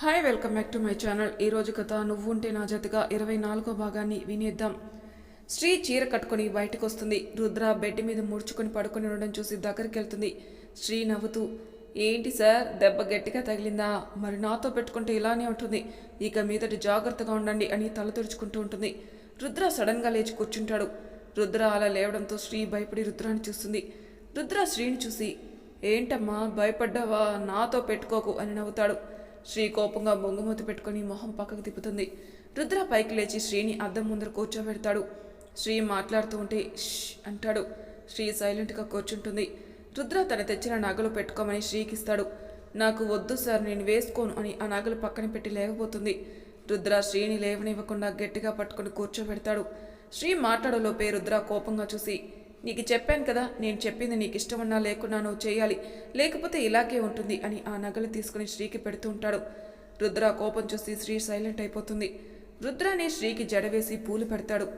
Hi welcome back to my channel ఈరోజు కథ నువ్వుంటే నా జతగా ఇరవై నాలుగో భాగాన్ని వినేద్దాం. శ్రీ చీర కట్టుకొని బయటకు వస్తుంది. రుద్ర బెడ్ మీద ముడుచుకొని పడుకొని ఉండడం చూసి దగ్గరికి వెళ్తుంది శ్రీ నవ్వుతూ ఏంటి సార్ దెబ్బ గట్టిగా తగిలిందా? మరి నాతో పెట్టుకుంటే ఇలానే ఉంటుంది. ఇక మీదటి జాగ్రత్తగా ఉండండి అని తల తుడుచుకుంటూ ఉంటుంది. రుద్ర సడన్గా లేచి కూర్చుంటాడు. రుద్ర అలా లేవడంతో శ్రీ భయపడి రుద్రాన్ని చూస్తుంది. రుద్ర శ్రీని చూసి ఏంటమ్మా భయపడ్డావా? నాతో పెట్టుకోకు అని నవ్వుతాడు. శ్రీ కోపంగా బొంగుమూతి పెట్టుకుని మొహం పక్కకు తిప్పుతుంది. రుద్ర పైకి లేచి శ్రీని అద్దం ముందర కూర్చోబెడతాడు. శ్రీ మాట్లాడుతూ ఉంటే అంటాడు. శ్రీ సైలెంట్గా కూర్చుంటుంది. రుద్ర తన తెచ్చిన నగలు పెట్టుకోమని శ్రీకిస్తాడు. నాకు వద్దు సార్ నేను వేసుకోను అని ఆ నగలు పక్కన పెట్టి లేకపోతుంది రుద్ర శ్రీని లేవనివ్వకుండా గట్టిగా పట్టుకుని కూర్చోబెడతాడు. శ్రీ మాట్లాడలోపే రుద్ర కోపంగా చూసి నీకు చెప్పాను కదా నేను చెప్పింది నీకు ఇష్టమన్నా లేకున్నా నువ్వు చేయాలి. లేకపోతే ఇలాగే ఉంటుంది అని ఆ నగలు తీసుకుని శ్రీకి పెడుతూ ఉంటాడు. రుద్ర కోపం చూసి శ్రీ సైలెంట్ అయిపోతుంది. రుద్రాని శ్రీకి జడవేసి పూలు పెడతాడు.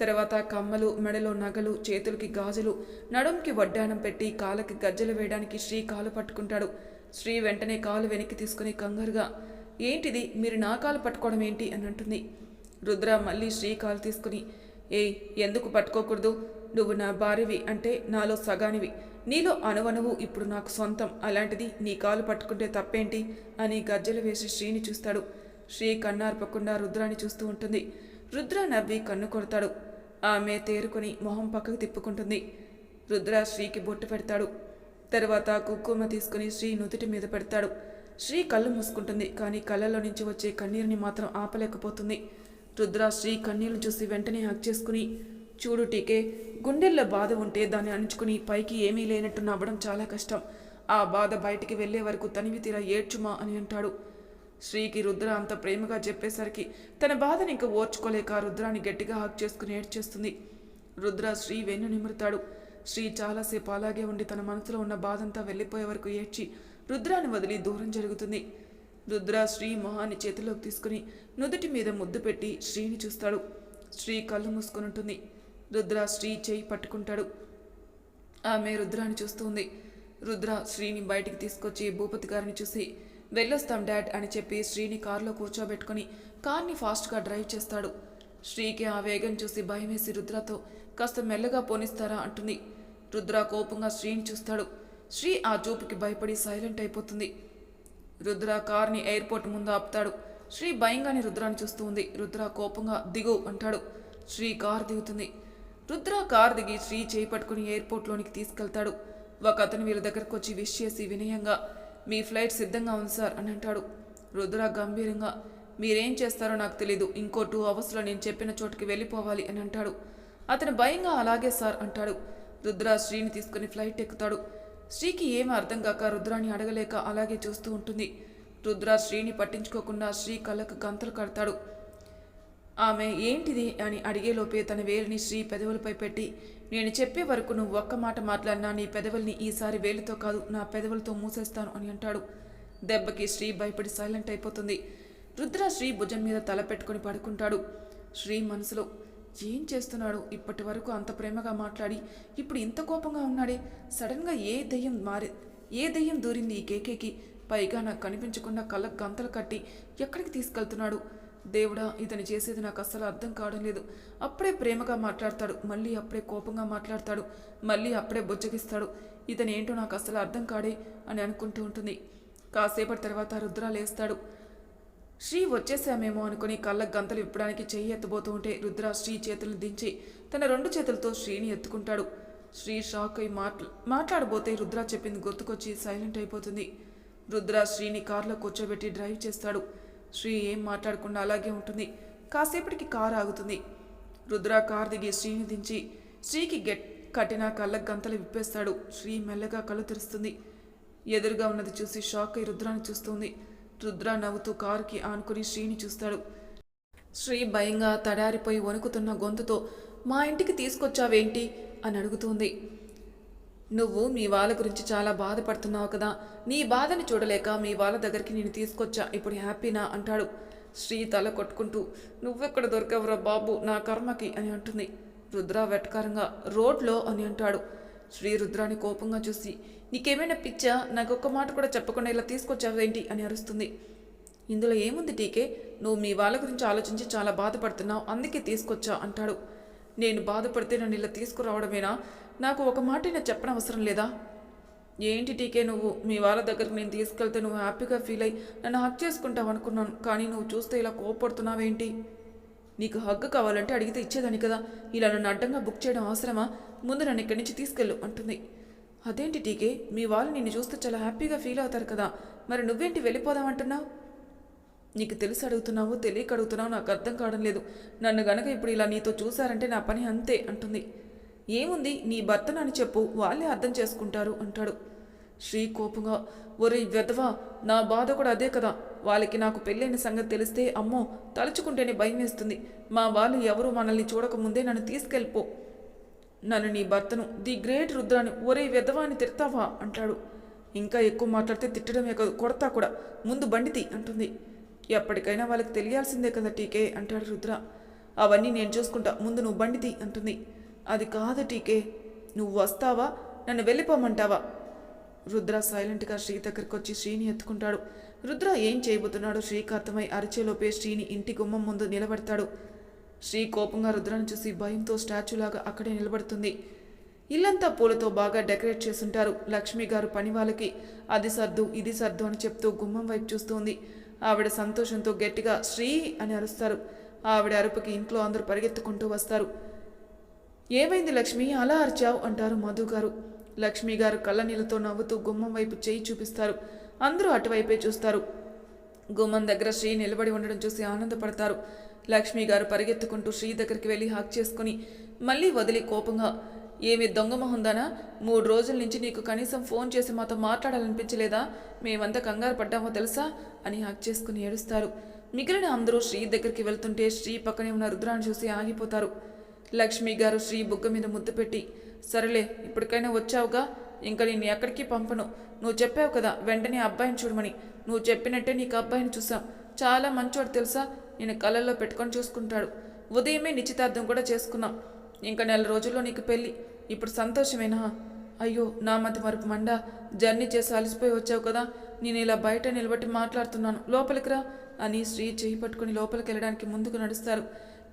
తర్వాత కమ్మలు మెడలో నగలు చేతులకి గాజులు నడుంకి వడ్డానం పెట్టి కాళ్ళకి గజ్జలు వేయడానికి శ్రీ కాలు పట్టుకుంటాడు. శ్రీ వెంటనే కాలు వెనక్కి తీసుకుని కంగారుగా ఏంటిది? మీరు నా కాలు పట్టుకోవడం ఏంటి? అని అంటుంది. రుద్ర మళ్ళీ శ్రీ కాలు తీసుకుని ఏయ్ ఎందుకు పట్టుకోకూడదు? నువ్వు నా భార్యవి అంటే నాలో సగానివి. నీలో అణువణువు ఇప్పుడు నాకు సొంతం. అలాంటిది నీ కాలు పట్టుకుంటే తప్పేంటి? అని గజ్జలు వేసి శ్రీని చూస్తాడు. శ్రీ కన్నార్పకుండా రుద్రాన్ని చూస్తూ ఉంటుంది. రుద్ర నవ్వి కన్ను కొడతాడు. ఆమె తేరుకొని మొహం పక్కకు తిప్పుకుంటుంది. రుద్ర శ్రీకి బొట్టు పెడతాడు. తర్వాత కుంకుమ తీసుకుని శ్రీ నుదుటి మీద పెడతాడు. శ్రీ కళ్ళు మూసుకుంటుంది కానీ కళ్ళలో నుంచి వచ్చే కన్నీరుని మాత్రం ఆపలేకపోతుంది. రుద్ర శ్రీ కన్నీళ్ళు చూసి వెంటనే హక్ చేసుకుని చూడు టీకే గుండెల్లో బాధ ఉంటే దాన్ని అణుచుకుని పైకి ఏమీ లేనట్టు నవ్వడం చాలా కష్టం. ఆ బాధ బయటికి వెళ్ళే వరకు తనివి తీరా ఏడ్చుమా అని అంటాడు. శ్రీకి రుద్ర అంత ప్రేమగా చెప్పేసరికి తన బాధని ఇంకా ఓర్చుకోలేక రుద్రాన్ని గట్టిగా హక్ చేసుకుని ఏడ్చేస్తుంది. రుద్ర శ్రీ వెన్ను నిమురుతాడు. శ్రీ చాలాసేపు అలాగే ఉండి తన మనసులో ఉన్న బాధంతా వెళ్ళిపోయే వరకు ఏడ్చి రుద్రాన్ని వదిలి దూరం జరుగుతుంది. రుద్ర శ్రీ మొహాన్ని చేతిలోకి తీసుకుని నుదుటి మీద ముద్దు పెట్టి శ్రీని చూస్తాడు. శ్రీ కళ్ళు మూసుకుని ఉంటుంది. రుద్ర శ్రీ చేయి పట్టుకుంటాడు. ఆమె రుద్రాన్ని చూస్తుంది. రుద్ర శ్రీని బయటికి తీసుకొచ్చి భూపతి గారిని చూసి వెళ్ళొస్తాం డాడ్ అని చెప్పి శ్రీని కారులో కూర్చోబెట్టుకుని కార్ని ఫాస్ట్గా డ్రైవ్ చేస్తాడు. శ్రీకి ఆ వేగం చూసి భయమేసి రుద్రతో కాస్త మెల్లగా పోనిస్తారా అంటుంది. రుద్ర కోపంగా శ్రీని చూస్తాడు. శ్రీ ఆ చూపుకి భయపడి సైలెంట్ అయిపోతుంది. రుద్ర కార్ని ఎయిర్పోర్ట్ ముందు ఆపుతాడు. శ్రీ భయంగానే రుద్రాన్ని చూస్తూ ఉంది రుద్ర కోపంగా దిగు అంటాడు. శ్రీ కార్ దిగుతుంది. రుద్ర కార్ దిగి శ్రీ చేయి పట్టుకుని ఎయిర్పోర్ట్లోనికి తీసుకెళ్తాడు. ఒక అతను వీళ్ళ దగ్గరకు వచ్చి విష్ చేసి వినయంగా మీ ఫ్లైట్ సిద్ధంగా ఉంది సార్ అని అంటాడు. రుద్ర గంభీరంగా మీరేం చేస్తారో నాకు తెలీదు. ఇంకో టూ అవర్స్లో నేను చెప్పిన చోటుకి వెళ్ళిపోవాలి అని అంటాడు. అతను భయంగా అలాగే సార్ అంటాడు. రుద్ర శ్రీని తీసుకుని ఫ్లైట్ ఎక్కుతాడు. శ్రీకి ఏమీ అర్థం కాక రుద్రాని అడగలేక అలాగే చూస్తూ ఉంటుంది. రుద్ర శ్రీని పట్టించుకోకుండా శ్రీ కళ్ళకు గంతలు కడతాడు. ఆమె ఏంటిది అని అడిగేలోపే తన వేలిని శ్రీ పెదవులపై పెట్టి నేను చెప్పే వరకు నువ్వు ఒక్క మాట మాట్లాడినా నీ పెదవుల్ని ఈసారి వేలితో కాదు నా పెదవులతో మూసేస్తాను అని అంటాడు. దెబ్బకి శ్రీ భయపడి సైలెంట్ అయిపోతుంది. రుద్ర శ్రీ భుజం మీద తల పెట్టుకుని పడుకుంటాడు. శ్రీ మనసులో ఏం చేస్తున్నాడు? ఇప్పటి వరకు అంత ప్రేమగా మాట్లాడి ఇప్పుడు ఇంత కోపంగా ఉన్నాడే. సడన్గా ఏ దయ్యం మారి ఏ దయ్యం దూరింది ఈ కేకేకి? పైగా నాకు కనిపించకుండా కళ్ళకు గంతలు కట్టి ఎక్కడికి తీసుకెళ్తున్నాడు? దేవుడా ఇతను చేసేది నాకు అస్సలు అర్థం కావడం లేదు. అప్పుడే ప్రేమగా మాట్లాడతాడు మళ్ళీ అప్పుడే కోపంగా మాట్లాడతాడు మళ్ళీ అప్పుడే బుజ్జగిస్తాడు. ఇతను ఏంటో నాకు అస్సలు అర్థం కాడే అని అనుకుంటూ ఉంటుంది. కాసేపటి తర్వాత రుద్ర లేస్తాడు. శ్రీ వచ్చేసామేమో అనుకుని కళ్ళకు గంతలు విప్పడానికి చెయ్యి ఎత్తబోతూ ఉంటే రుద్ర శ్రీ చేతులను దించి తన రెండు చేతులతో శ్రీని ఎత్తుకుంటాడు. శ్రీ షాక్ అయి మాట్లా మాట్లాడబోతే రుద్ర చెప్పింది గుర్తుకొచ్చి సైలెంట్ అయిపోతుంది. రుద్ర శ్రీని కారులో కూర్చోబెట్టి డ్రైవ్ చేస్తాడు. శ్రీ ఏం మాట్లాడకుండా అలాగే ఉంటుంది. కాసేపటికి కారు ఆగుతుంది. రుద్ర కారు దిగి శ్రీని దించి శ్రీకి గెట్ కట్టిన కళ్ళ గంతలు విప్పేస్తాడు. శ్రీ మెల్లగా కళ్ళు తెరుస్తుంది. ఎదురుగా ఉన్నది చూసి షాక్ అయి రుద్రాన్ని చూస్తుంది. రుద్ర నవ్వుతూ కారుకి ఆనుకుని శ్రీని చూస్తాడు. శ్రీ భయంగా తడారిపోయి వణుకుతున్న గొంతుతో మా ఇంటికి తీసుకొచ్చావేంటి? అని అడుగుతుంది. నువ్వు మీ వాళ్ళ గురించి చాలా బాధపడుతున్నావు కదా. నీ బాధని చూడలేక మీ వాళ్ళ దగ్గరికి నేను తీసుకొచ్చా. ఇప్పుడు హ్యాపీనా? అంటాడు. శ్రీ తల కొట్టుకుంటూ. నువ్వెక్కడ దొరికావురా బాబు? నా కర్మకి అని అంటుంది. రుద్ర వెటకారంగా. రోడ్లో అని అంటాడు. శ్రీ రుద్రాని కోపంగా చూసి. నీకేమైనా పిచ్చా? నాకు ఒక్క మాట కూడా చెప్పకుండా ఇలా తీసుకొచ్చావేంటి? అని అరుస్తుంది. ఇందులో ఏముంది టీకే? నువ్వు మీ వాళ్ళ గురించి ఆలోచించి చాలా బాధపడుతున్నావు. అందుకే తీసుకొచ్చా? అంటాడు. నేను బాధపడితే నన్ను ఇలా తీసుకురావడమేనా? నాకు ఒక మాట చెప్పనవసరం లేదా? ఏంటి టీకే నువ్వు? మీ వాళ్ళ దగ్గరికి నేను తీసుకెళ్తే నువ్వు హ్యాపీగా ఫీల్ అయ్యి నన్ను హక్ చేసుకుంటావు అనుకున్నాను. కానీ నువ్వు చూస్తే ఇలా కోపడుతున్నావేంటి? నీకు హగ్గు కావాలంటే అడిగితే ఇచ్చేదాన్ని కదా. ఇలా నన్ను అడ్డంగా బుక్ చేయడం అవసరమా? ముందు నన్ను ఇక్కడి నుంచి తీసుకెళ్ళు అంటుంది. అదేంటి టీకే? మీ వాళ్ళు నిన్ను చూస్తే చాలా హ్యాపీగా ఫీల్ అవుతారు కదా. మరి నువ్వేంటి వెళ్ళిపోదామంటున్నావు? నీకు తెలిసి అడుగుతున్నావు తెలియక అడుగుతున్నావు నాకు అర్థం కావడం లేదు. నన్ను గనక ఇప్పుడు ఇలా నీతో చూశారంటే నా పని అంతే అంటుంది. ఏముంది? నీ భర్తనని చెప్పు వాళ్ళే అర్థం చేసుకుంటారు అంటాడు. శ్రీ కోపంగా ఒరే వెధవా నా బాధ కూడా అదే కదా. వాళ్ళకి నాకు పెళ్ళైన సంగతి తెలిస్తే అమ్మో తలుచుకుంటేనే భయం వేస్తుంది. మా వాళ్ళు ఎవరు మనల్ని చూడకముందే నన్ను తీసుకెళ్ళిపో. నన్ను నీ భర్తను ది గ్రేట్ రుద్రాని ఒరే వెధవా అని తిడతావా? అంటాడు. ఇంకా ఎక్కువ మాట్లాడితే తిట్టడమే కాదు కొడతా కూడా. ముందు బండితి అంటుంది. ఎప్పటికైనా వాళ్ళకి తెలియాల్సిందే కదా టీకే అంటాడు రుద్ర. అవన్నీ నేను చూసుకుంటా. ముందు నువ్వు బండితి అంటుంది. అది కాదు టీకే. నువ్వు వస్తావా? నన్ను వెళ్ళిపోమంటావా? రుద్ర సైలెంట్గా శ్రీ దగ్గరికి వచ్చి శ్రీని ఎత్తుకుంటాడు. రుద్ర ఏం చేయబోతున్నాడో శ్రీకి అర్థమై అరిచేలోపే శ్రీని ఇంటి గుమ్మం ముందు నిలబడతాడు. శ్రీ కోపంగా రుద్రను చూసి భయంతో స్టాచ్యూలాగా అక్కడే నిలబడుతుంది. ఇల్లంతా పూలతో బాగా డెకరేట్ చేసుంటారు. లక్ష్మి గారు పని వాళ్ళకి అది సర్దు ఇది సర్దు అని చెప్తూ గుమ్మం వైపు చూస్తుంది. ఆవిడ సంతోషంతో గట్టిగా శ్రీ అని అరుస్తారు. ఆవిడ అరుపుకి ఇంట్లో అందరూ పరిగెత్తుకుంటూ వస్తారు. ఏమైంది లక్ష్మి? అలా అరిచావు? అంటారు మధు గారు. లక్ష్మి గారు కళ్ళనీళ్ళతో నవ్వుతూ గుమ్మం వైపు చేయి చూపిస్తారు. అందరూ అటువైపే చూస్తారు. గుమ్మం దగ్గర శ్రీ నిలబడి ఉండడం చూసి ఆనందపడతారు. లక్ష్మి గారు పరిగెత్తుకుంటూ శ్రీ దగ్గరికి వెళ్ళి హాక్ చేసుకుని మళ్ళీ వదిలి కోపంగా ఏమి దొంగ మొహందానా మూడు రోజుల నుంచి నీకు కనీసం ఫోన్ చేసి మాతో మాట్లాడాలనిపించలేదా? మేమంతా కంగారు పడ్డామో తెలుసా? అని హక్ చేసుకుని ఏడుస్తారు. మిగిలిన అందరూ శ్రీ దగ్గరికి వెళ్తుంటే శ్రీ పక్కనే ఉన్న రుద్రాన్ని చూసి ఆగిపోతారు. లక్ష్మి గారు శ్రీ బుగ్గ మీద ముద్దు పెట్టి సరేలే ఇప్పటికైనా వచ్చావుగా? ఇంకా నేను ఎక్కడికి పంపను. నువ్వు చెప్పావు కదా వెంటనే అబ్బాయిని చూడమని. నువ్వు చెప్పినట్టే నీకు అబ్బాయిని చూసాం చాలా మంచోడు తెలుసా? నేను కళ్ళల్లో పెట్టుకొని చూసుకుంటాడు. ఉదయమే నిశ్చితార్థం కూడా చేసుకున్నాం. ఇంకా నెల రోజుల్లో నీకు పెళ్ళి. ఇప్పుడు సంతోషమేనా? అయ్యో నా మతి మరుపు మండ. జర్నీ చేసి అలసిపోయి వచ్చావు కదా. నేను ఇలా బయట నిలబట్టి మాట్లాడుతున్నాను. లోపలికి రా అని శ్రీ చేయి పట్టుకుని లోపలికి వెళ్ళడానికి ముందుకు నడుస్తారు.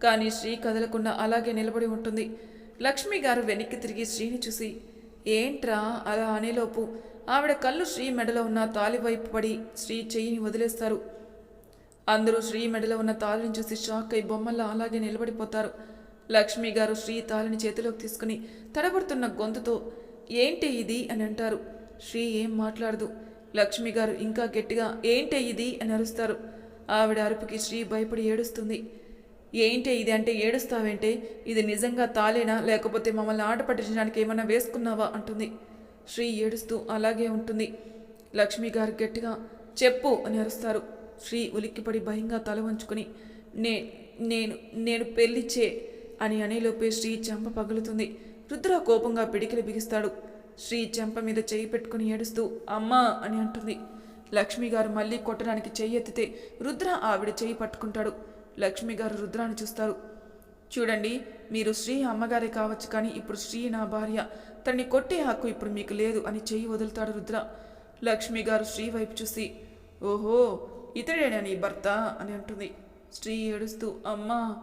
కానీ శ్రీ కదలకుండా అలాగే నిలబడి ఉంటుంది. లక్ష్మి గారు వెనక్కి తిరిగి శ్రీని చూసి ఏంట్రా అలా అనేలోపు? ఆవిడ కళ్ళు శ్రీ మెడలో ఉన్న తాలి వైపు పడి శ్రీ చెయ్యిని వదిలేస్తారు. అందరూ శ్రీ మెడలో ఉన్న తాళిని చూసి షాక్ అయి బొమ్మల్లా అలాగే నిలబడిపోతారు. లక్ష్మి గారు శ్రీ తాళిని చేతిలోకి తీసుకుని తడబడుతున్న గొంతుతో ఏంటి ఇది? అని అంటారు. శ్రీ ఏం మాట్లాడదు. లక్ష్మి గారు ఇంకా గట్టిగా ఏంటే ఇది? అని అరుస్తారు. ఆవిడ అరుపుకి శ్రీ భయపడి ఏడుస్తుంది. ఏంటి ఇది అంటే ఏడుస్తావేంటే? ఇది నిజంగా తాలేనా? లేకపోతే మమ్మల్ని ఆట పట్టించడానికి ఏమైనా వేసుకున్నావా? అంటుంది. శ్రీ ఏడుస్తూ అలాగే ఉంటుంది. లక్ష్మి గారు గట్టిగా చెప్పు అని అరుస్తారు. శ్రీ ఉలిక్కిపడి భయంగా తల వంచుకొని నే నేను నేను పెళ్ళిచ్చే అని అనేలోపే శ్రీ చెంప పగులుతుంది. రుద్ర కోపంగా పిడికిలి బిగిస్తాడు. శ్రీ చెంప మీద చేయి పెట్టుకుని ఏడుస్తూ అమ్మా అని అంటుంది. లక్ష్మి గారు మళ్ళీ కొట్టడానికి చెయ్యి ఎత్తితే రుద్ర ఆవిడ చేయి పట్టుకుంటాడు. లక్ష్మి గారు రుద్రాన్ని చూస్తారు. చూడండి మీరు శ్రీ అమ్మగారే కావచ్చు కానీ ఇప్పుడు శ్రీ నా భార్య. తనని కొట్టే హక్కు ఇప్పుడు మీకు లేదు అని చెయ్యి వదులుతాడు రుద్ర. లక్ష్మి గారు శ్రీ వైపు చూసి ఓహో ఇతడేనా నీ భర్త? అని అంటుంది. శ్రీ ఏడుస్తూ అమ్మా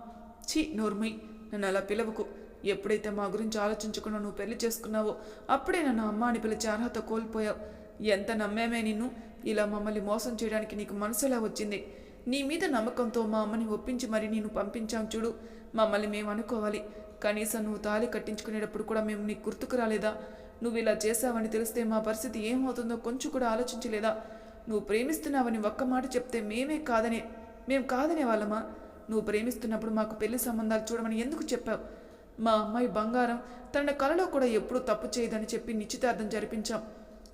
ఛీ నోర్మై. నన్ను అలా పిలవకు. ఎప్పుడైతే మా గురించి ఆలోచించకుండా నువ్వు పెళ్ళి చేసుకున్నావో అప్పుడే నన్ను అమ్మ అని పిలిచే అర్హత కోల్పోయావు. ఎంత నమ్మేమే నిన్ను? ఇలా మమ్మల్ని మోసం చేయడానికి నీకు మనసులా వచ్చింది. నీ మీద నమ్మకంతో మా అమ్మని ఒప్పించి మరి నేను పంపించాం చూడు. మమ్మల్ని మేము అనుకోవాలి. కనీసం నువ్వు తాళి కట్టించుకునేటప్పుడు కూడా మేము నీకు గుర్తుకు రాలేదా? నువ్వు ఇలా చేసావని తెలిస్తే మా పరిస్థితి ఏమవుతుందో కొంచెం కూడా ఆలోచించలేదా? నువ్వు ప్రేమిస్తున్నావని ఒక్క మాట చెప్తే మేమే కాదనే మేము కాదనే వాళ్ళమా నువ్వు ప్రేమిస్తున్నప్పుడు మాకు పెళ్ళి సంబంధాలు చూడమని ఎందుకు చెప్పావు? మా అమ్మాయి బంగారం తన కలలో కూడా ఎప్పుడూ తప్పు చేయదని చెప్పి నిశ్చితార్థం జరిపించాం.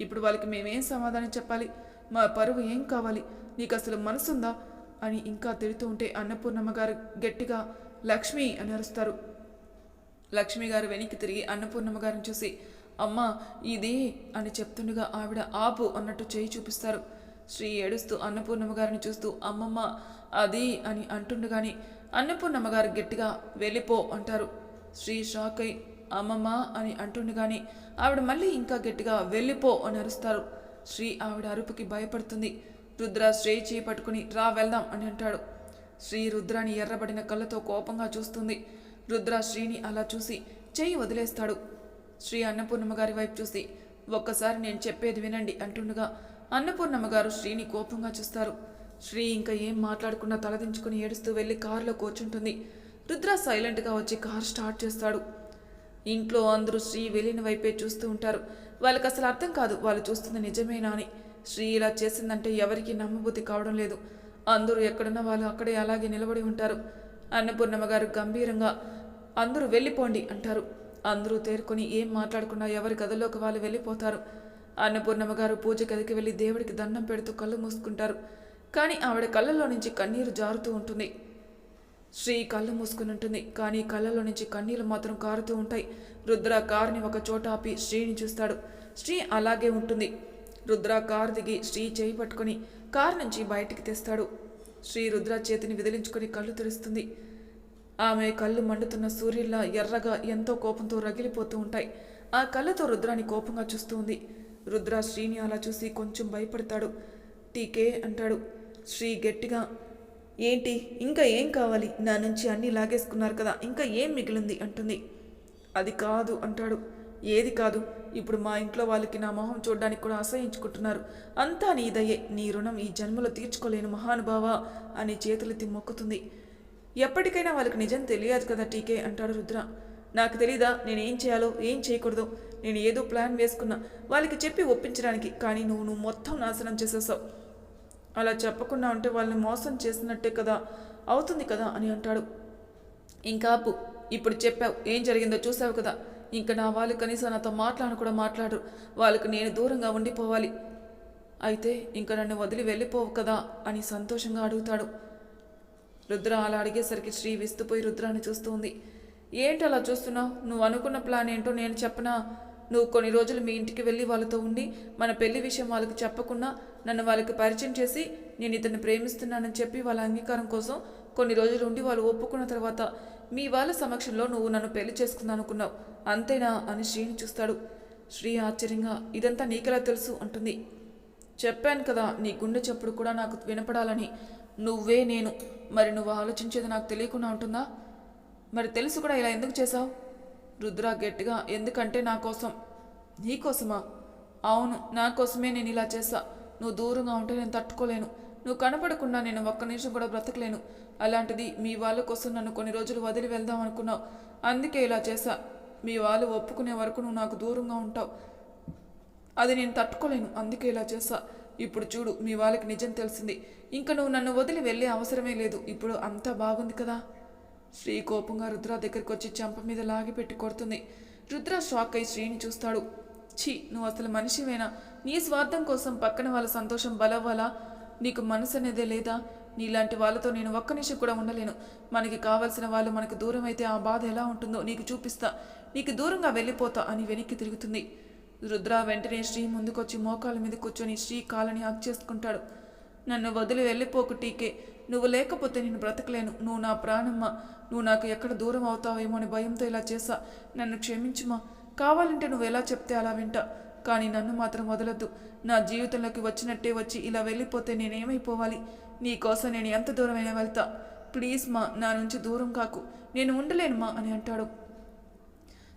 ఇప్పుడు వాళ్ళకి మేమేం సమాధానం చెప్పాలి? మా పరువు ఏం కావాలి? నీకు అసలు మనసుందా? అని ఇంకా తిడుతూ ఉంటే అన్నపూర్ణమ్మ గారు గట్టిగా లక్ష్మి అని అరుస్తారు. లక్ష్మి గారు వెనక్కి తిరిగి అన్నపూర్ణమ్మ గారిని చూసి అమ్మా ఇది అని చెప్తుండగా ఆవిడ ఆపు అన్నట్టు చేయి చూపిస్తారు. శ్రీ ఏడుస్తూ అన్నపూర్ణమ్మ గారిని చూస్తూ అమ్మమ్మ అది అని అంటుండగాని అన్నపూర్ణమ్మ గారు గట్టిగా వెళ్ళిపో అంటారు. శ్రీ షాక్ అయి అమ్మమ్మ అని అంటుండగాని ఆవిడ మళ్ళీ ఇంకా గట్టిగా వెళ్ళిపో అని అరుస్తారు. శ్రీ ఆవిడ అరుపుకి భయపడుతుంది. రుద్ర శ్రీ చేయి పట్టుకుని రా వెళ్దాం అని అంటాడు. శ్రీ రుద్రాని ఎర్రబడిన కళ్ళతో కోపంగా చూస్తుంది. రుద్ర శ్రీని అలా చూసి చేయి వదిలేస్తాడు. శ్రీ అన్నపూర్ణమ్మ గారి వైపు చూసి ఒక్కసారి నేను చెప్పేది వినండి అంటుండగా అన్నపూర్ణమ్మ గారు శ్రీని కోపంగా చూస్తారు. శ్రీ ఇంకా ఏం మాట్లాడకుండా తలదించుకుని ఏడుస్తూ వెళ్ళి కారులో కూర్చుంటుంది. రుద్ర సైలెంట్గా వచ్చి కార్ స్టార్ట్ చేస్తాడు. ఇంట్లో అందరూ శ్రీ వెళ్ళిన వైపే చూస్తూ ఉంటారు. వాళ్ళకి అసలు అర్థం కాదు వాళ్ళు చూస్తుంది నిజమేనా అని. శ్రీ ఇలా చేసిందంటే ఎవరికీ నమ్మబుద్ధి కావడం లేదు. అందరూ ఎక్కడున్న వాళ్ళు అక్కడే అలాగే నిలబడి ఉంటారు. అన్నపూర్ణమ్మ గారు గంభీరంగా అందరూ వెళ్ళిపోండి అంటారు. అందరూ తేరుకొని ఏం మాట్లాడకుండా ఎవరి గదిలోకి వాళ్ళు వెళ్ళిపోతారు. అన్నపూర్ణమ్మ గారు పూజ గదికి వెళ్ళి దేవుడికి దండం పెడుతూ కళ్ళు మూసుకుంటారు. కానీ ఆవిడ కళ్ళలో నుంచి కన్నీరు జారుతూ ఉంటుంది. శ్రీ కళ్ళు మూసుకుని ఉంటుంది. కానీ కళ్ళలో నుంచి కన్నీళ్ళు మాత్రం కారుతూ ఉంటాయి. రుద్ర కారుని ఒక చోట ఆపి శ్రీని చూస్తాడు. శ్రీ అలాగే ఉంటుంది. రుద్ర కారు దిగి శ్రీ చేయి పట్టుకొని కారు నుంచి బయటికి తెస్తాడు. శ్రీ రుద్ర చేతిని విదిలించుకొని కళ్ళు తెరుస్తుంది. ఆమె కళ్ళు మండుతున్న సూర్యుల్లా ఎర్రగా ఎంతో కోపంతో రగిలిపోతూ ఉంటాయి. ఆ కళ్ళతో రుద్రాని కోపంగా చూస్తూ ఉంది. రుద్ర శ్రీని అలా చూసి కొంచెం భయపడతాడు. టీకే అంటాడు. శ్రీ గట్టిగా ఏంటి? ఇంకా ఏం కావాలి? నా నుంచి అన్నీ లాగేసుకున్నారు కదా ఇంకా ఏం మిగిలింది? అంటుంది. అది కాదు అంటాడు. ఏది కాదు? ఇప్పుడు మా ఇంట్లో వాళ్ళకి నా మొహం చూడడానికి కూడా అసహించుకుంటున్నారు. అంతా నీదయ్యే నీ రుణం ఈ జన్మలో తీర్చుకోలేను మహానుభావా అని చేతులెత్తి మొక్కుతుంది. ఎప్పటికైనా వాళ్ళకి నిజం తెలియదు కదా టీకే అంటాడు రుద్ర. నాకు తెలీదా నేను ఏం చేయాలో ఏం చేయకూడదు నేను ఏదో ప్లాన్ వేసుకున్నా. వాళ్ళకి చెప్పి ఒప్పించడానికి కానీ నువ్వు నువ్వు మొత్తం నాశనం చేసేసావు. అలా చెప్పకుండా ఉంటే వాళ్ళని మోసం చేసినట్టే కదా అవుతుంది కదా అని అంటాడు. ఇంకా ఆపు ఇప్పుడు చెప్పావు ఏం జరిగిందో చూసావు కదా. ఇంకా నా వాళ్ళు కనీసం నాతో మాట్లాడను కూడా మాట్లాడరు. వాళ్ళకి నేను దూరంగా ఉండిపోవాలి. అయితే ఇంకా నన్ను వదిలి వెళ్ళిపోవు కదా అని సంతోషంగా అడుగుతాడు. రుద్ర అలా అడిగేసరికి శ్రీ విస్తుపోయి రుద్రాన్ని చూస్తూ ఉంది. ఏంటి అలా చూస్తున్నావు? నువ్వు అనుకున్న ప్లాన్ ఏంటో నేను చెప్పనా? నువ్వు కొన్ని రోజులు మీ ఇంటికి వెళ్ళి వాళ్ళతో ఉండి మన పెళ్ళి విషయం వాళ్ళకి చెప్పకుండా నన్ను వాళ్ళకి పరిచయం చేసి నేను ఇతన్ని ప్రేమిస్తున్నానని చెప్పి వాళ్ళ అంగీకారం కోసం కొన్ని రోజులు ఉండి వాళ్ళు ఒప్పుకున్న తర్వాత మీ వాళ్ళ సమక్షంలో నువ్వు నన్ను పెళ్ళి చేసుకుందాం అనుకున్నావు అంతేనా? అని శ్రీని చూస్తాడు. శ్రీ ఆశ్చర్యంగా ఇదంతా నీకెలా తెలుసు? అంటుంది. చెప్పాను కదా నీ గుండె చప్పుడు కూడా నాకు వినపడాలని. నువ్వే నేను. మరి నువ్వు ఆలోచించేది నాకు తెలియకుండా ఉంటుందా? మరి తెలుసు కూడా ఇలా ఎందుకు చేశావు? రుద్ర గట్టిగా ఎందుకంటే నా కోసం నీ కోసమా? అవును నా కోసమే నేను ఇలా చేశా. నువ్వు దూరంగా ఉంటే నేను తట్టుకోలేను. నువ్వు కనపడకుండా నేను ఒక్క నిమిషం కూడా బ్రతకలేను. అలాంటిది మీ వాళ్ళ కోసం నన్ను కొన్ని రోజులు వదిలి వెళ్దాం అనుకున్నావు. అందుకే ఇలా చేశా. మీ వాళ్ళు ఒప్పుకునే వరకు నువ్వు నాకు దూరంగా ఉంటావు. అది నేను తట్టుకోలేను అందుకే ఇలా చేశా. ఇప్పుడు చూడు మీ వాళ్ళకి నిజం తెలిసింది. ఇంకా నువ్వు నన్ను వదిలి వెళ్ళే అవసరమే లేదు. ఇప్పుడు అంతా బాగుంది కదా? శ్రీ కోపంగా రుద్ర దగ్గరికి వచ్చి చెంప మీద లాగి పెట్టి కొడుతుంది. రుద్ర షాక్ అయి శ్రీని చూస్తాడు. ఛీ నువ్వు అసలు మనిషివేనా? నీ స్వార్థం కోసం పక్కన వాళ్ళ సంతోషం బలవ్వాలా? నీకు మనసు అనేదే లేదా? నీలాంటి వాళ్ళతో నేను ఒక్క నిమిషం కూడా ఉండలేను. మనకి కావలసిన వాళ్ళు మనకు దూరం అయితే ఆ బాధ ఎలా ఉంటుందో నీకు చూపిస్తా. నీకు దూరంగా వెళ్ళిపోతా అని వెనక్కి తిరుగుతుంది. రుద్ర వెంటనే శ్రీ ముందుకొచ్చి మోకాల మీద కూర్చొని శ్రీ కాలని హక్ చేసుకుంటాడు. నన్ను వదిలి వెళ్ళిపోకు టీకే. నువ్వు లేకపోతే నేను బ్రతకలేను. నువ్వు నా ప్రాణమ్మ. నువ్వు నాకు ఎక్కడ దూరం అవుతావేమో అని భయంతో ఇలా చేసా నన్ను క్షమించుమా. కావాలంటే నువ్వు ఎలా చెప్తే అలా వింటా. కానీ నన్ను మాత్రం వదలద్దు. నా జీవితంలోకి వచ్చినట్టే వచ్చి ఇలా వెళ్ళిపోతే నేనేమైపోవాలి? నీకోసం నేను ఎంత దూరమైనా వెళ్తా. ప్లీజ్ మా నా నుంచి దూరం కాకు. నేను ఉండలేను మా అని అంటాడు.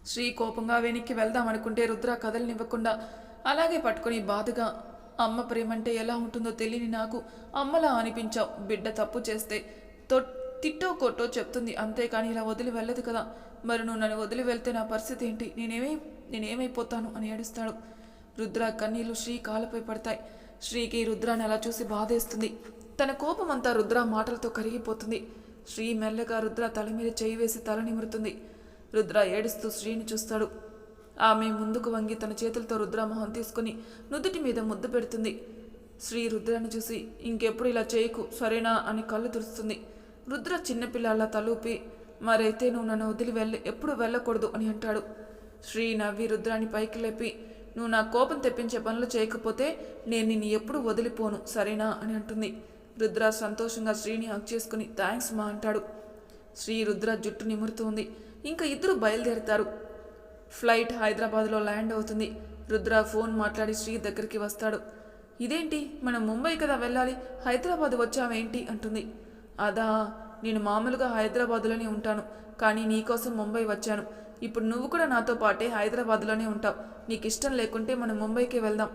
శ్రీ కోపంగా వెనక్కి వెళ్దాం అనుకుంటే రుద్ర కదలనివ్వకుండా అలాగే పట్టుకొని బాధగా అమ్మ ప్రేమంటే ఎలా ఉంటుందో తెలియని నాకు అమ్మలా అనిపించావు. బిడ్డ తప్పు చేస్తే తో తిట్టో కొట్టో చెప్తుంది. అంతేకాని ఇలా వదిలి వెళ్ళదు కదా. మరి నువ్వు నన్ను వదిలి వెళ్తే నా పరిస్థితి ఏంటి? నేనేమై నేనేమైపోతాను? అని ఏడుస్తాడు. రుద్ర కన్నీళ్ళు శ్రీ కాలపై పడతాయి. శ్రీకి రుద్రాన్ని అలా చూసి బాధేస్తుంది. తన కోపం అంతా రుద్ర మాటలతో కరిగిపోతుంది. శ్రీ మెల్లగా రుద్ర తల మీద చేయి వేసి తల నిమురుతుంది. రుద్ర ఏడుస్తూ శ్రీని చూస్తాడు. ఆమె ముందుకు వంగి తన చేతులతో రుద్ర తీసుకుని నుదుటి మీద ముద్దు పెడుతుంది. శ్రీ రుద్రాన్ని చూసి ఇంకెప్పుడు ఇలా చేయకు సరేనా అని కళ్ళు తుడుస్తుంది. రుద్ర చిన్నపిల్లల తలూపి మరైతే నువ్వు నన్ను వదిలి వెళ్ళి ఎప్పుడు వెళ్ళకూడదు అని అంటాడు. శ్రీ నవ్వి రుద్రాన్ని పైకి లేపి నువ్వు నా కోపం తెప్పించే పనులు చేయకపోతే నేను నిన్ను ఎప్పుడు వదిలిపోను సరేనా అని అంటుంది. రుద్ర సంతోషంగా శ్రీని హక్ చేసుకుని థ్యాంక్స్ మా అంటాడు. శ్రీ రుద్ర జుట్టు నిమురుతుంది ఇంకా ఇద్దరు బయలుదేరుతారు. ఫ్లైట్ హైదరాబాద్లో ల్యాండ్ అవుతుంది. రుద్ర ఫోన్ మాట్లాడి శ్రీ దగ్గరికి వస్తాడు. ఇదేంటి? మనం ముంబై కదా వెళ్ళాలి. హైదరాబాద్ వచ్చావేంటి అంటుంది. అదా నేను మామూలుగా హైదరాబాద్లోనే ఉంటాను. కానీ నీకోసం ముంబై వచ్చాను. ఇప్పుడు నువ్వు కూడా నాతో పాటే హైదరాబాద్లోనే ఉంటావు. నీకు ఇష్టం లేకుంటే మనం ముంబైకి వెళ్దాం.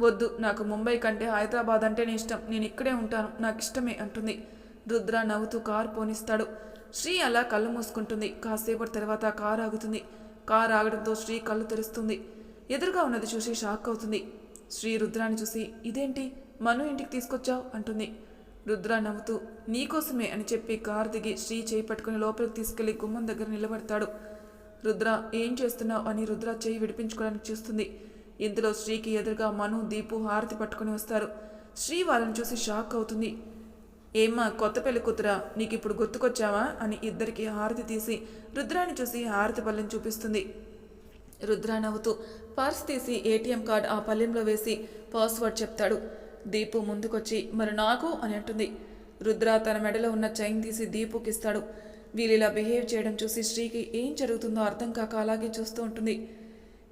వద్దు నాకు ముంబై కంటే హైదరాబాద్ అంటేనే ఇష్టం. నేను ఇక్కడే ఉంటాను. నాకు ఇష్టమే అంటుంది. రుద్ర నవ్వుతూ కారు పోనిస్తాడు. శ్రీ అలా కళ్ళు మూసుకుంటుంది. కాసేపటి తర్వాత కారు ఆగుతుంది. కారు ఆగడంతో శ్రీ కళ్ళు తెరుస్తుంది. ఎదురుగా ఉన్నది చూసి షాక్ అవుతుంది. శ్రీ రుద్రాన్ని చూసి ఇదేంటి? మను ఇంటికి తీసుకొచ్చావు? అంటుంది. రుద్ర నవ్వుతూ నీకోసమే అని చెప్పి కారు దిగి శ్రీ చేయి పట్టుకుని లోపలికి తీసుకెళ్ళి గుమ్మం దగ్గర నిలబడతాడు. రుద్ర ఏం చేస్తున్నావు? అని రుద్ర చేయి విడిపించుకోవడానికి చూస్తుంది. ఇందులో శ్రీకి ఎదురుగా మను దీపు హారతి పట్టుకుని వస్తారు. శ్రీ వాళ్ళని చూసి షాక్ అవుతుంది. ఏమ్మా కొత్త పెళ్ళి కూతురా? నీకు ఇప్పుడు గుర్తుకొచ్చావా? అని ఇద్దరికి హారతి తీసి రుద్రాన్ని చూసి హారతి పళ్ళెం చూపిస్తుంది. రుద్రా నవ్వుతూ పర్స్ తీసి ఏటీఎం కార్డ్ ఆ పల్లెంలో వేసి పాస్వర్డ్ చెప్తాడు. దీపు ముందుకొచ్చి మరి నాకు? అని అంటుంది. రుద్ర తన మెడలో ఉన్న చైన్ తీసి దీపుకి ఇస్తాడు వీళ్ళిలా బిహేవ్ చేయడం చూసి శ్రీకి ఏం జరుగుతుందో అర్థం కాక అలాగే చూస్తూ ఉంటుంది.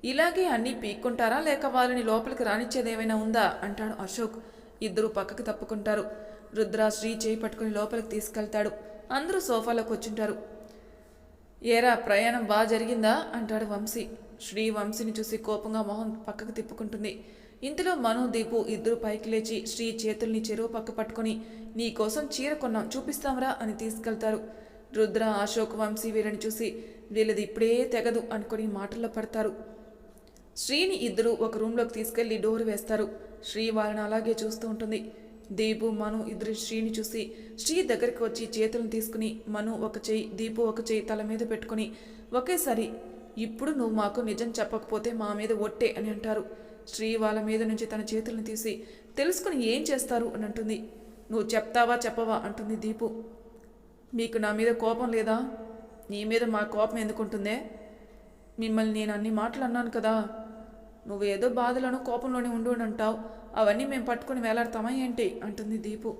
ఇలాగే అన్నీ పీక్కుంటారా? లేక వాళ్ళని లోపలికి రానిచ్చేదేమైనా ఉందా? అంటాడు అశోక్. ఇద్దరు పక్కకి తప్పుకుంటారు. రుద్ర శ్రీ చేయి పట్టుకుని లోపలికి తీసుకెళ్తాడు. అందరూ సోఫాలో కూర్చుంటారు. ఏరా ప్రయాణం బాగా జరిగిందా? అంటాడు వంశీ. శ్రీ వంశీని చూసి కోపంగా మొహం పక్కకు తిప్పుకుంటుంది. ఇంతలో మను దీపు ఇద్దరు పైకి లేచి శ్రీ చేతుల్ని చెరువు పక్క పట్టుకొని నీ కోసం చీర కొన్నాం చూపిస్తాంరా అని తీసుకెళ్తారు. రుద్ర అశోక్ వంశీ వీరిని చూసి వీళ్ళది ఇప్పుడే తెగదు అనుకుని మాటల్లో పడతారు. శ్రీని ఇద్దరు ఒక రూమ్లోకి తీసుకెళ్ళి డోర్ వేస్తారు. శ్రీ వాళ్ళని అలాగే చూస్తూ ఉంటుంది. దీపు మను ఇద్దరు శ్రీని చూసి శ్రీ దగ్గరికి వచ్చి చేతులను తీసుకుని మను ఒక చెయ్యి దీపు ఒక చెయ్యి తల మీద పెట్టుకుని ఒకేసారి ఇప్పుడు నువ్వు మాకు నిజం చెప్పకపోతే మా మీద ఒట్టే అని అంటారు. శ్రీ వాళ్ళ మీద నుంచి తన చేతులను తీసి తెలుసుకుని ఏం చేస్తారు అని అంటుంది. నువ్వు చెప్తావా చెప్పవా అంటుంది దీపు. మీకు నా మీద కోపం లేదా? నీ మీద మా కోపం ఎందుకుంటుందే? మిమ్మల్ని నేను అన్ని మాటలు అన్నాను కదా. నువ్వు ఏదో బాధలోనూ కోపంలోనే ఉండు అని అంటావు. అవన్నీ మేము పట్టుకుని వేలాడతామా ఏంటి? అంటుంది దీపు.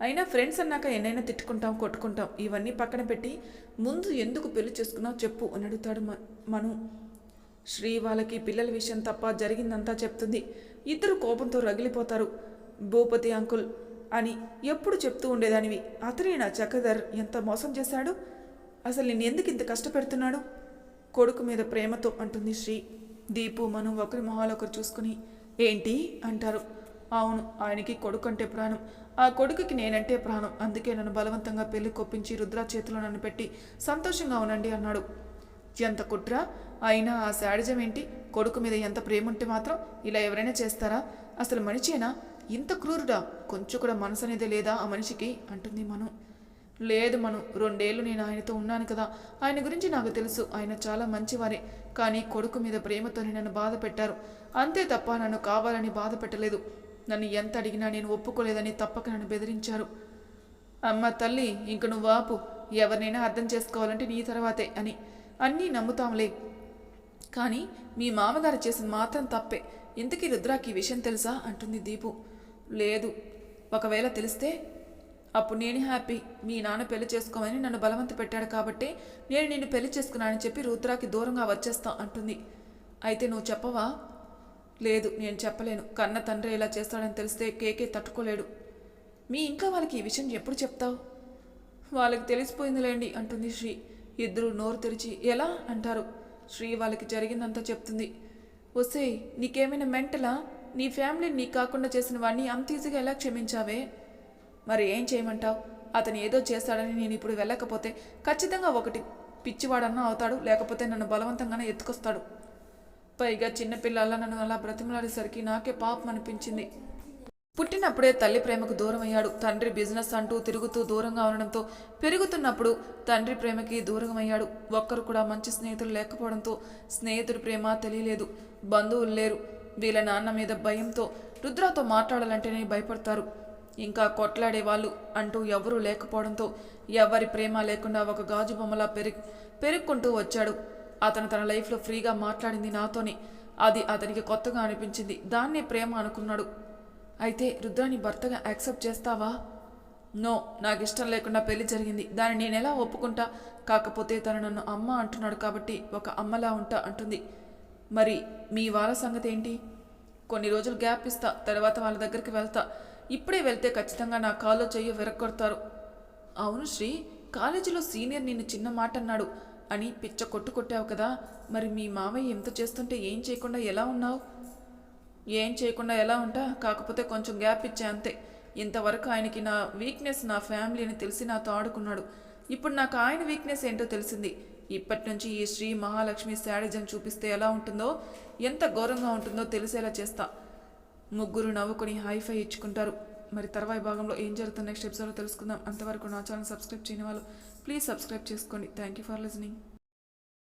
అయినా ఫ్రెండ్స్ అన్నాక ఎన్నైనా తిట్టుకుంటాం కొట్టుకుంటాం. ఇవన్నీ పక్కన పెట్టి ముందు ఎందుకు పెళ్ళి చేసుకున్నావు చెప్పు అని అడుగుతాడు మ- మను. శ్రీ వాళ్ళకి పిల్లల విషయం తప్ప జరిగిందంతా చెప్తుంది. ఇద్దరు కోపంతో రగిలిపోతారు. భూపతి అంకుల్ అని ఎప్పుడు చెప్తూ ఉండేదానివి. అతనే నా చక్రధర్ ఎంత మోసం చేశాడు? అసలు నేను ఎందుకు ఇంత కష్టపెడుతున్నాడు? కొడుకు మీద ప్రేమతో అంటుంది శ్రీ. దీపు మనం ఒకరి మొహాలు ఒకరు చూసుకుని ఏంటి? అంటారు. అవును ఆయనకి కొడుకు అంటే ప్రాణం. ఆ కొడుకుకి నేనంటే ప్రాణం. అందుకే నన్ను బలవంతంగా పెళ్ళి కొప్పించి రుద్రా చేతిలో నన్ను పెట్టి సంతోషంగా ఉనండి అన్నాడు. ఎంత కుట్ర? అయినా ఆ శాడిజం ఏంటి కొడుకు మీద ఎంత ప్రేమ ఉంటే మాత్రం ఇలా ఎవరైనా చేస్తారా? అసలు మనిషేనా? ఇంత క్రూరుడా? కొంచెం కూడా మనసు అనేది లేదా ఆ మనిషికి? అంటుంది మనం. లేదు మను రెండేళ్ళు నేను ఆయనతో ఉన్నాను కదా. ఆయన గురించి నాకు తెలుసు ఆయన చాలా మంచివారే. కానీ కొడుకు మీద ప్రేమతోనే నన్ను బాధ పెట్టారు. అంతే తప్ప నన్ను కావాలని బాధ పెట్టలేదు. నన్ను ఎంత అడిగినా నేను ఒప్పుకోలేదని తప్పక నన్ను బెదిరించారు. అమ్మ తల్లి ఇంక నువ్వు ఆపు. ఎవరినైనా అర్థం చేసుకోవాలంటే నీ తర్వాతే అని. అన్నీ నమ్ముతాంలే. కానీ మీ మామగారు చేసింది మాత్రం తప్పే. ఇంతకీ రుద్రాకి ఈ విషయం తెలుసా? అంటుంది దీపు. లేదు. ఒకవేళ తెలిస్తే అప్పుడు నేను హ్యాపీ. మీ నాన్న పెళ్ళి చేసుకోమని నన్ను బలవంత పెట్టాడు కాబట్టి నేను నిన్ను పెళ్ళి చేసుకున్నానని చెప్పి రుద్రాకి దూరంగా వచ్చేస్తా అంటుంది. అయితే నువ్వు చెప్పవా? లేదు నేను చెప్పలేను. కన్న తండ్రి ఇలా చేస్తాడని తెలిస్తే కేకే తట్టుకోలేడు. మీ ఇంట్లో వాళ్ళకి ఈ విషయం ఎప్పుడు చెప్తావు? వాళ్ళకి తెలిసిపోయిందిలేండి అంటుంది శ్రీ. ఇద్దరు నోరు తెరిచి ఎలా? అంటారు. శ్రీ వాళ్ళకి జరిగిందంతా చెప్తుంది. వస్తే నీకేమైనా మెంటలా? నీ ఫ్యామిలీ నీ కాకుండా చేసిన వాడిని అంత ఈజీగా ఎలా క్షమించావే? మరి ఏం చేయమంటావు? అతను ఏదో చేస్తాడని నేను ఇప్పుడు వెళ్ళకపోతే ఖచ్చితంగా ఒకటి పిచ్చివాడన్నా అవుతాడు లేకపోతే నన్ను బలవంతంగానే ఎత్తుకొస్తాడు. పైగా చిన్నపిల్లల నన్ను అలా బ్రతిమలాడేసరికి నాకే పాపం అనిపించింది. పుట్టినప్పుడే తల్లి ప్రేమకు దూరం అయ్యాడు తండ్రి బిజినెస్ అంటూ తిరుగుతూ దూరంగా ఉండడంతో పెరుగుతున్నప్పుడు తండ్రి ప్రేమకి దూరం అయ్యాడు ఒక్కరు కూడా మంచి స్నేహితులు లేకపోవడంతో స్నేహితుడి ప్రేమ తెలియలేదు. బంధువులు లేరు. వీళ్ళ నాన్న మీద భయంతో రుద్రాతో మాట్లాడాలంటేనే భయపడతారు. ఇంకా కొట్లాడే వాళ్ళు అంటూ ఎవరూ లేకపోవడంతో ఎవరి ప్రేమ లేకుండా ఒక గాజు బొమ్మలా పెరుగు పెరుక్కుంటూ వచ్చాడు. అతను తన లైఫ్లో ఫ్రీగా మాట్లాడింది నాతోనే. అది అతనికి కొత్తగా అనిపించింది. దాన్నే ప్రేమ అనుకున్నాడు. అయితే రుద్రాని భర్తగా యాక్సెప్ట్ చేస్తావా? నో నాకు ఇష్టం లేకుండా పెళ్ళి జరిగింది. దాన్ని నేను ఎలా ఒప్పుకుంటా? కాకపోతే తను నన్ను అమ్మ అంటున్నాడు కాబట్టి ఒక అమ్మలా ఉంటా అంటుంది. మరి మీ వాళ్ళ సంగతి ఏంటి కొన్ని రోజులు గ్యాప్ ఇస్తా తర్వాత వాళ్ళ దగ్గరికి వెళ్తా. ఇప్పుడే వెళ్తే ఖచ్చితంగా నా కాలో చెయ్యి విరక్కొడతారు అవును శ్రీ కాలేజీలో సీనియర్ నిన్ను చిన్న మాట అన్నాడు అని పిచ్చ కొట్టు కొట్టావు కదా మరి మీ మామయ్య ఎంత చేస్తుంటే ఏం చేయకుండా ఎలా ఉన్నావు? ఏం చేయకుండా ఎలా ఉంటా? కాకపోతే కొంచెం గ్యాప్ ఇచ్చే అంతే. ఇంతవరకు ఆయనకి నా వీక్నెస్ నా ఫ్యామిలీ అని తెలిసి నాతో ఆడుకున్నాడు. ఇప్పుడు నాకు ఆయన వీక్నెస్ ఏంటో తెలిసింది. ఇప్పటి నుంచి ఈ శ్రీ మహాలక్ష్మి శాడిజం చూపిస్తే ఎలా ఉంటుందో ఎంత ఘోరంగా ఉంటుందో తెలిసేలా చేస్తా. ముగ్గురు నవ్వుకొని హైఫై ఇచ్చుకుంటారు. మరి తర్వాయి భాగంలో ఏం జరుగుతుంది నెక్స్ట్ ఎపిసోడ్లో తెలుసుకుందాం. అంతవరకు నా ఛానల్ సబ్స్క్రైబ్ చేయని వాళ్ళు ప్లీజ్ సబ్స్క్రైబ్ చేసుకోండి. Thank you for listening